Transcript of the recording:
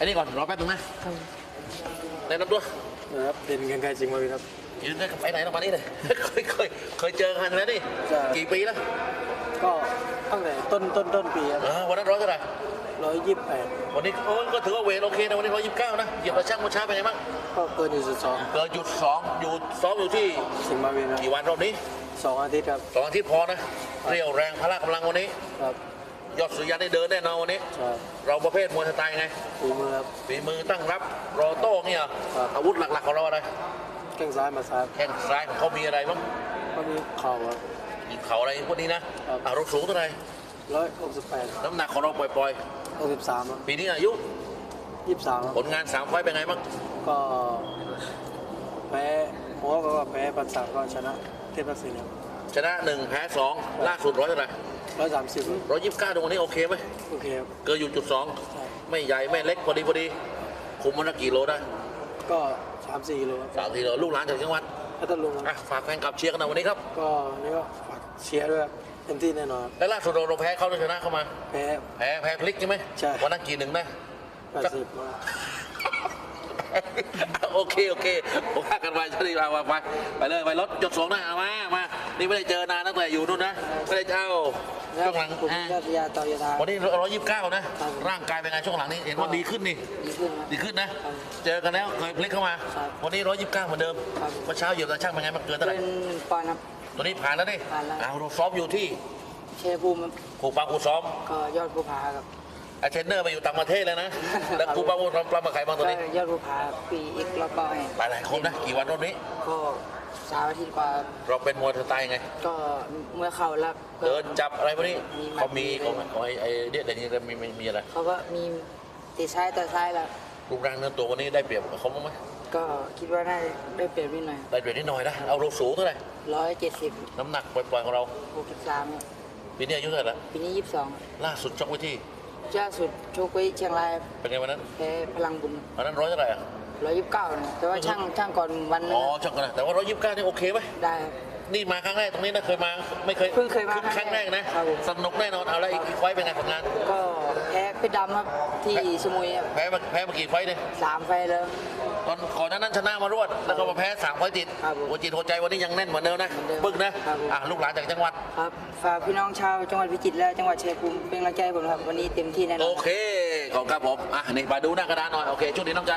อันนี้ก่อนรอแป๊บนึงนะแนะนำตัวนะครับเป็นกันไกลจริงมาครับยืนได้กับไปไหนเรามานี่เลยเคยเคยเคยเจอกันแล้วนี่ใช่กี่ปีแล้วก็ตั้งแต่ต้นต้นต้นปีครับเออวันนั้นร้อยเท่าไหร่ร้อยยี่สิบแปดวันนี้โอ้ยก็ถือว่าเวทโอเคนะวันนี้ร้อยยี่สิบเก้านะเหยียบกระช่างมาช้าเป็นไงบ้างก็เกินอยู่สุดสองเกินหยุดสองอยู่ซ้อมอยู่ที่สิงห์มาวินครับกี่วันรอบนี้สองอาทิตย์ครับสองอาทิตย์พอนะเรียวแรงพละกำลังวันนี้ครับ ยอดสุริยันได้เดินแน่นอนวันนี้ใช่เราประเภทมวยสไตล์ไงฝีมือครับ ฝีมือตั้งรับรอโต้เนี่ยเหรอครับ อาวุธหลักๆของเราอะไรแข้งซ้ายมาซ้ายแข้งซ้ายของเขามีอะไรบ้างก็มีเข่าครับ มีเข่าอะไรพวกนี้นะครับ อะเราสูงเท่าไหร่ร้อยหกสิบแปดน้ำหนักของเราปล่อยหกสิบสามครับๆ ปีนี้อายุยี่สิบสามครับผลงานสามไฟต์เป็นไงบ้างก็แพ้หมอก็แพ้ปันสามก็ชนะ เทพทักษิณครับ ชนะหนึ่งแพ้สองล่าสุดร้อยเท่าไหร่ร้อยสามสิบร้อยยี่สิบเก้าตรงนี้โอเคไหมโอเคครับเกินอยู่จุดสองใช่ไม่ใหญ่ไม่เล็กพอดีพอดี คุมมันละกี่โลได้ ก็สามสี่กิโลครับสามทีโลลูกหลานจากจังหวัดพัทลุงครับอะฝากแฟนคลับเชียร์กันหน่อยวันนี้ครับ ก็นี่ก็ฝากเชียร์ด้วยครับเต็มที่แน่นอนครับและล่าสุดเราเราแพ้เขาหรือชนะเข้ามา แพ้แพ้แพ้พลิกใช่ไหมใช่วันนั้นกี่หนึ่งนะแปดสิบมาโอเค โอเคผมพากันไปชดีมาไปไปไปเลยไปรถจดสองนะเอามามา นี่ไม่ได้เจอนานตั้งแต่อยู่นู่นนะไม่ได้เจ้าช่วงหลังผมอะยอดยาต่อยาทาวันนี้ร้อยยี่สิบเก้านะ ร่างกายเป็นไงช่วงหลังนี้เห็นว่าดีขึ้นนี่ดีขึ้นครับดีขึ้นนะครับเจอกันแล้วเคยพลิกเข้ามาครับวันนี้ร้อยยี่สิบเก้าเหมือนเดิมครับเมื่อเช้าเหยียบตาช่างเป็นไงมันเกินเท่าไหร่เป็นปอนด์ครับตัวนี้ผ่านแล้วนี่ผ่านแล้วเอาเราซ้อมอยู่ที่เชฟภูมิครับครูปังครูซ้อมก็ยอดภูผาครับไอเทรนเนอร์ไปอยู่ต่างประเทศเลยนะ แล้วครูปังครูซ้อมปลามาใครบ้างตัวก็นี้ยอดภูผาปีอีกแล้วก็หลายหลายๆคนนะกี่วันรอบนี้ก็ สามอาทิตย์กว่าครับเราเป็นมวยสไตล์ไง ก็เมื่อเข่าแล้วก็เดินจับอะไรพวกนี้มีหมัดเขามีมีของของไอ้ไอ้เด็ดแต่นี้มีมีมีอะไรเขาก็มีตีซ้ายต่อซ้ายแล้วรูปร่างเนื้อตัววันนี้ได้เปรียบเขาบ้างไหมก็คิดว่าน่าจะได้เปรียบนิดหน่อยได้เปรียบนิดหน่อยนะเอาเราสูงเท่าไหร่ร้อยเจ็ดสิบน้ำหนักปล่อยๆของเราหกสิบสามปีนี้อายุเท่าไหร่ละปีนี้ยี่สิบสองล่าสุดชกไว้ที่ ล่าสุดโชคไว้เชียงรายเป็นไงวันนั้นแพ้พลังบุญวันนั้นร้อยเท่าไหร่อะร้อยยี่สิบเก้าแต่ว่าช่างช่างก่อนวันนึอ๋งอชกกันนะแต่ว่าร้อยยี่สิบเก้านี่โอเคไหมได้ครับ นี่มาครั้งแรกตรงนี้นะเคยมาไม่เคยเพิ่งเคยมาครั้งแรกนะ ครับผม สนุกแน่นอนเอาแล้วอีกอีกไฟต์เป็นไงผลงานก็แพ้ เพชรดำครับที่สมุยครับแพ้มาแพ้มากี่ไฟต์เนี่ยสามไฟล์แล้ว ตอนก่อนหนานั้นชนะมารวด แล้วก็มาแพ้สามไฟต์ติดครับผมหัวจิตหัวใจวันนี้ยังแน่นเหมือนเดิมนะเหมือนเดิมปึกนะครับผม อะลูกหลานจากจังหวัด ครับฝากพี่น้องชาวจังหวัดพิจิตรและจังหวัดชัยภูมิเป็นกำลังใจให้ผมครับวันนี้เต็มที่แน่นอน โอเค ขอบคุณครับผม อะ นี่มาดูหน้ากระดานหน่อย โอเคช่วงนี้น้องจ๊ะ